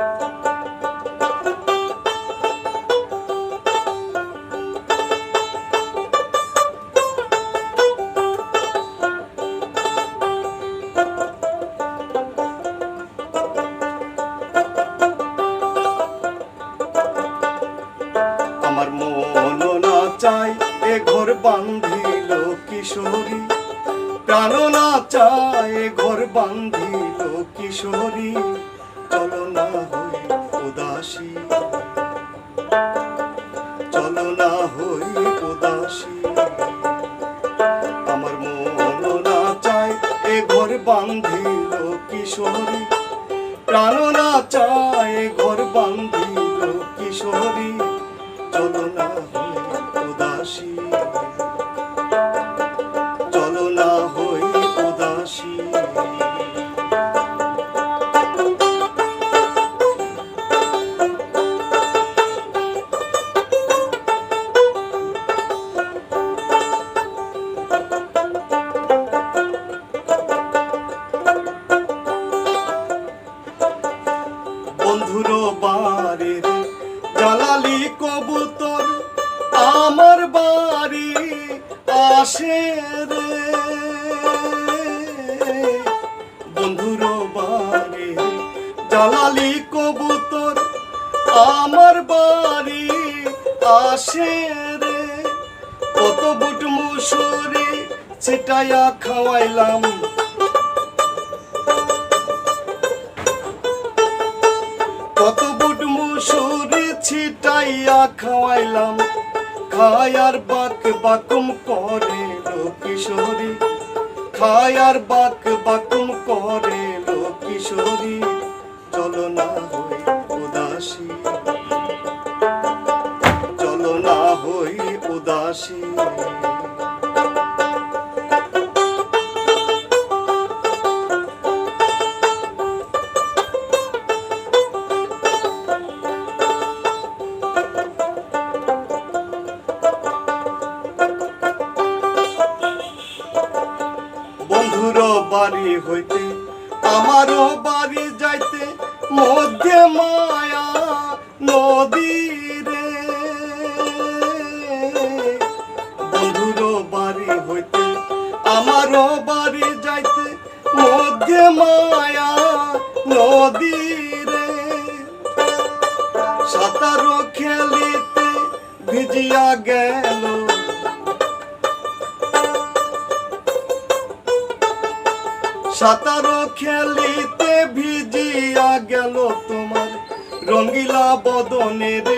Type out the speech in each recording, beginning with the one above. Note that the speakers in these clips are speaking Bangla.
আমার মন না চাই এ ঘর প্রাণ না চায় ঘর বান্ধিল কিশোরী। চলো না হই উদাসী। চলো না হই উদাসী। আমার মন না চায় এ ঘর বান্ধিল কিশোরী। প্রাণ না চায় বন্ধুর বাড়ির জালালি কবুতর আমার বাড়ি আসে রে। বন্ধুর বাড়ি, জালালি কবুতর আমার বাড়ি আসে রে। কত বুট মুসুরি ছিটাইয়া খাওয়াইলাম খাওয়াইলাম খায়ার বাক বাকুম করে লো কিশোরী। খায়ার বাক বাকুম করে লো কিশোরী। চলো না হই উদাসী। বন্ধুর বাড়ি হইতে আমারও বাড়ি যাইতে, মধ্যে মায়া নদী রে বন্ধুর বাড়ি হইতে আমারও বাড়ি যাইতে, মধ্যে মায়া নদী রে সাঁতারও খেলিতে ভিজিয়া গেল সাঁতারো খেলিতে ভিজিয়া গেল তোমার। রঙ্গিলা বদনের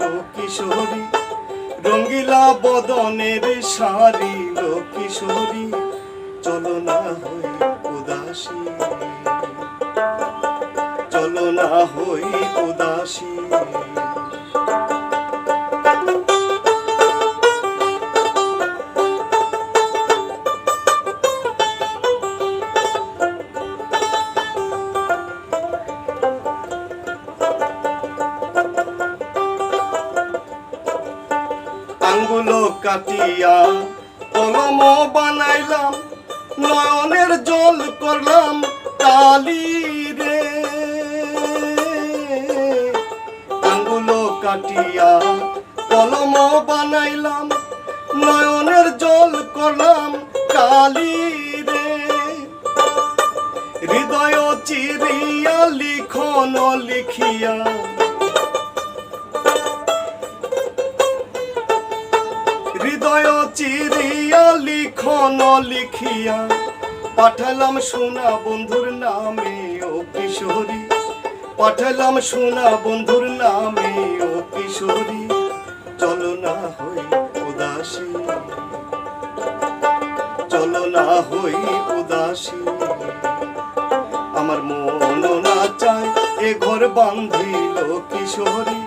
লো কিশোরী। রঙ্গিলা বদনের লো কিশোরী। চলো না হই উদাসী। চলো না হই উদাসী। কাটিয়া কলম বানাইলাম, নয়নের জল করলাম কালি রে। আঙ্গুলো কাটিয়া কলম বানাইলাম, নয়নের জল করলাম কালি রে। হৃদয় চিরিয়া লিখন লিখিয়া হৃদয় চিরিয়া লিখন লিখিয়া পাঠালাম সোনা বন্ধুর নামে ও কিশোরী। পাঠালাম সোনা বন্ধুর নামে ও কিশোরী। চলো না হই উদাসী। চলো না হই উদাসী। আমার মন না চায় এ ঘর বান্ধিল কিশোরী।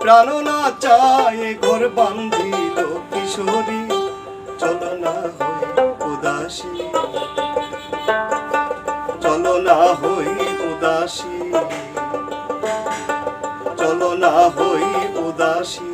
প্রাণ না চায় এ ঘর বান্ধিল কিশোরী চলো না হই উদাসী। চলো না হই উদাসী। চলো না হই উদাসী।